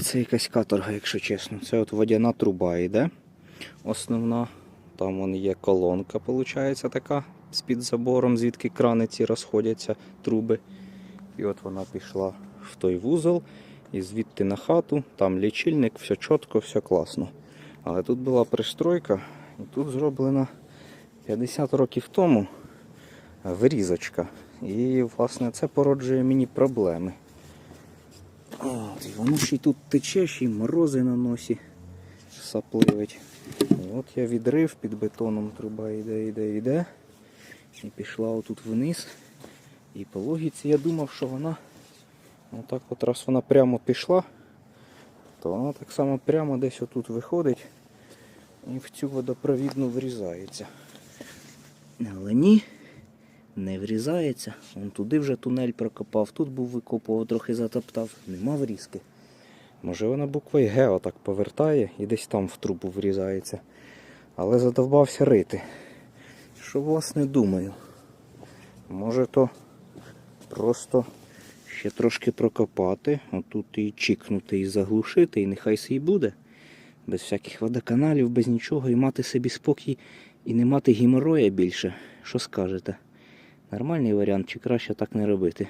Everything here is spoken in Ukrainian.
це якась каторга, якщо чесно. Це от водяна труба йде. Основна. Там вон є колонка, виходить, така з-під забором, звідки крани ці розходяться, труби. І от вона пішла в той вузол, і звідти на хату, там лічильник, все чітко, все класно. Але тут була пристройка, і тут зроблена 50 років тому вирізочка. І, власне, це породжує мені проблеми. От, воно ще й тут тече, ще й морози на носі сапливить. От я відрив під бетоном, труба йде, йде, йде. І пішла отут вниз. І по логіці я думав, що вона отак от раз вона прямо пішла, то вона так само прямо десь отут виходить і в цю водопровідну врізається. Але ні, не врізається. Вон туди вже тунель прокопав, тут був викопував, трохи затоптав, нема врізки. Може вона буквою Г отак повертає і десь там в трубу врізається. Але задовбався рити. Що власне думаю? Може то просто ще трошки прокопати, отут і чікнути і заглушити, і нехай сей буде. Без всяких водоканалів, без нічого, і мати собі спокій і не мати геморроя більше. Що скажете? Нормальний варіант, чи краще так не робити?